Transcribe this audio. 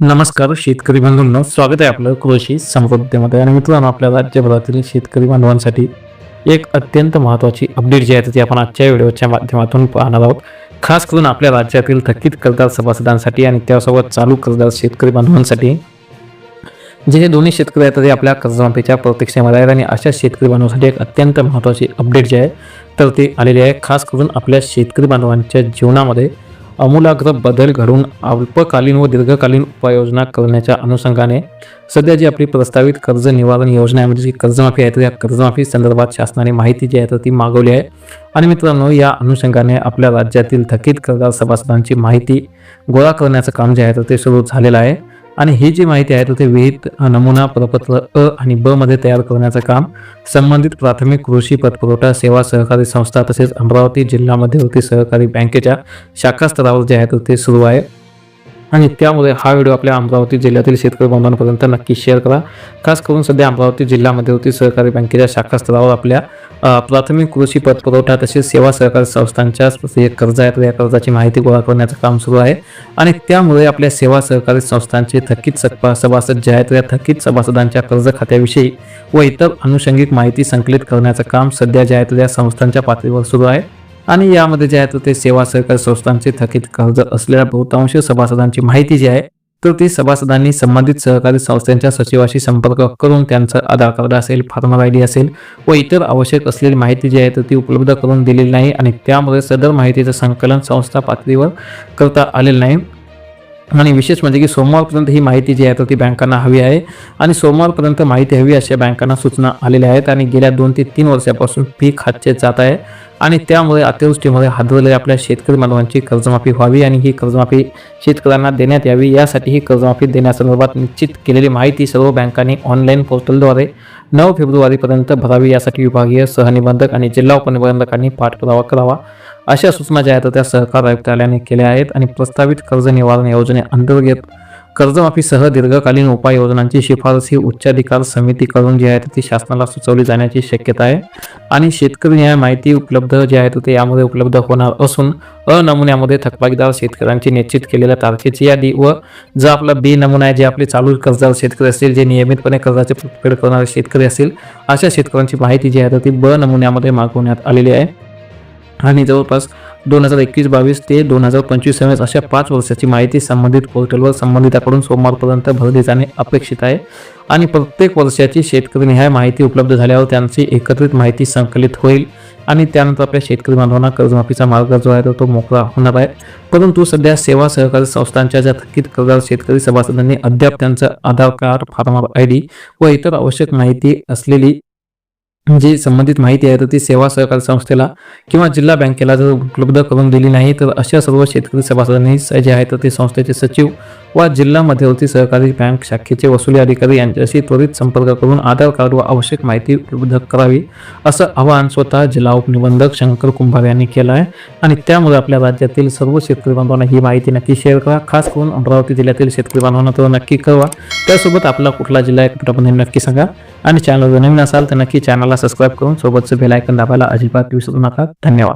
नमस्कार शेतकरी बंधूंनो. स्वागत आहे आपलं कृषी समृद्धीमध्ये आणि मित्रांनो आपल्या राज्यभरातील शेतकरी बांधवांसाठी एक अत्यंत महत्त्वाची अपडेट जी आहे ती आपण आजच्या व्हिडिओच्या माध्यमातून पाहणार आहोत. खास करून आपल्या राज्यातील थकीत कर्जदार सभासदांसाठी आणि त्यासोबत चालू कर्जदार शेतकरी बांधवांसाठी जे हे दोन्ही शेतकरी आहेत ते आपल्या कर्जमाफीच्या प्रतीक्षेमध्ये आहेत आणि अशा शेतकरी बांधवांसाठी एक अत्यंत महत्त्वाची अपडेट जी आहे तर ती आलेली आहे. खास करून आपल्या शेतकरी बांधवांच्या जीवनामध्ये आमूलाग्र बदल घडून अल्पकालीन व दीर्घकालीन उपाययोजना करण्याच्या अनुषंगाने सध्या जी आपली प्रस्तावित कर्ज निवारण योजना आहे म्हणजे जी कर्जमाफी आहे तर या कर्जमाफी संदर्भात शासनाने माहिती जी आहे तर ती मागवली आहे. आणि मित्रांनो या अनुषंगाने आपल्या राज्यातील थकीत कर्जदार सभासदांची माहिती गोळा करण्याचं काम जे आहे तर ते सुरू झालेलं आहे. आणि ही जी माहिती आहे तर ते विहित नमुना प्रपत्र अ आणि ब मध्ये तयार करण्याचं काम संबंधित प्राथमिक कृषी पतपुरवठा सेवा सहकारी संस्था तसेच अमरावती जिल्हा मध्यवर्ती सहकारी बँकेच्या शाखा स्तरावर जे आहे तर ते सुरू आहे. आणि त्यामुळे हा व्हिडिओ आपल्या अमरावती जिल्ह्यातील शेतकरी बांधवांपर्यंत नक्की शेअर करा. खास करून सध्या अमरावती जिल्ह्यामध्ये होती सहकारी बँकेच्या शाखा स्तरावर आपल्या प्राथमिक कृषी पतपुरवठा तसेच सेवा सहकारी संस्थांच्या जे कर्ज आहेत या कर्जाची माहिती गोळा करण्याचं काम सुरू आहे. आणि त्यामुळे आपल्या सेवा सहकारी संस्थांचे थकीत सभा सभासद जे आहेत या थकीत सभासदांच्या कर्ज खात्याविषयी व इतर अनुषंगिक माहिती संकलित करण्याचं काम सध्या जे आहे संस्थांच्या पातळीवर सुरू आहे. आणि यामध्ये जे आहे तर ते सेवा सहकारी संस्थांचे थकीत कर्ज असलेल्या बहुतांश सभासदांची माहिती जी आहे तर ती सभासदांनी संबंधित सहकारी संस्थांच्या सचिवाशी संपर्क करून त्यांचं आधार कार्ड असेल फार्मर आय डी असेल व इतर आवश्यक असलेली माहिती जी आहे तर ती उपलब्ध करून दिलेली नाही आणि त्यामुळे सदर माहितीचं संकलन संस्था पातळीवर करता आलेलं नाही. आणि विशेष म्हणजे की सोमवारपर्यंत ही माहिती जी आहे तर ती बँकांना हवी आहे आणि सोमवारपर्यंत माहिती हवी अशा बँकांना सूचना आलेल्या आहेत आणि गेल्या दोन ते तीन वर्षापासून पीक हातचे जात आहे. आणि त्यामुळे अतिवृष्टीमुळे हादरलेल्या आपल्या शेतकरी बांधवांची कर्जमाफी व्हावी आणि ही कर्जमाफी शेतकऱ्यांना देण्यात यावी. यासाठी ही कर्जमाफी देण्यासंदर्भात निश्चित केलेली माहिती सर्व बँकांनी ऑनलाईन पोर्टलद्वारे नऊ फेब्रुवारीपर्यंत भरावी. यासाठी विभागीय सहनिबंधक आणि जिल्हा उपनिबंधकांनी पाठपुरावा करावा. अशा सूचना ज्या आहेत त्या सहकार आयुक्तालयाने केल्या आहेत आणि प्रस्तावित कर्ज निवारण योजनेअंतर्गत कर्जमाफीसह दीर्घकालीन उपाययोजनांची शिफारस ही उच्चाधिकार समितीकडून जी आहे ती शासनाला सुचवली जाण्याची शक्यता आहे आणि शेतकरी न्याय माहिती उपलब्ध जी आहे ते यामध्ये उपलब्ध होणार असून अ नमुन्यामध्ये थकबाकीदार शेतकऱ्यांची निश्चित केलेल्या तारखेची यादी व जो आपला बी नमुना आहे जे आपले चालू कर्जदार शेतकरी असतील जे नियमितपणे कर्जाचे परतफेड करणारे शेतकरी असतील अशा शेतकऱ्यांची माहिती जी आहे तर ती ब नमुन्यामध्ये मागवण्यात आलेली आहे. आणि जवळपास दोन हजार एकवीस बावीस ते दोन हजार पंचवीस सव्वीस अशा पाच वर्षाची माहिती संबंधित पोर्टलवर संबंधिताकडून सोमवारपर्यंत भरली जाणे अपेक्षित आहे. आणि प्रत्येक वर्षाची शेतकरी निहाय माहिती उपलब्ध झाल्यावर त्यांची एकत्रित माहिती संकलित होईल आणि त्यानंतर आपल्या शेतकरी बांधवांना कर्जमाफीचा मार्ग जो आहे तो- मोकळा होणार आहे. परंतु सध्या सेवा सहकारी संस्थांच्या ज्या थकीत कर्जदार शेतकरी सभासदांनी अद्याप त्यांचं Aadhaar card farmer I D व इतर आवश्यक माहिती असलेली जी संबंधित माहिती आहे तर ती सेवा सहकारी संस्थेला किंवा जिल्हा बँकेला जर उपलब्ध करून दिली नाही तर अशा सर्व शेतकरी सभासदांनी जे आहे तर ते संस्थेचे सचिव वा जिल्हा मध्यवर्ती सहकारी बँक शाखेचे वसुली अधिकारी यांच्याशी त्वरित संपर्क करून आधार कार्ड व आवश्यक माहिती उपलब्ध करावी असं आवाहन स्वतः जिल्हा उपनिबंधक शंकर कुंभार यांनी केलं आहे. आणि त्यामुळे आपल्या राज्यातील सर्व शेतकरी बांधवांना ही माहिती नक्की शेअर करा. खास करून अमरावती जिल्ह्यातील शेतकरी बांधवांना तर नक्की कळवा. त्यासोबत आपला कुठला जिल्हा आहे कुठला नक्की सांगा. आणि चॅनल जर नवीन असाल तर नक्की चॅनलला सबस्क्राईब करून सोबतचं बेल आयकन दाबायला अजिबात विसरू नका. धन्यवाद.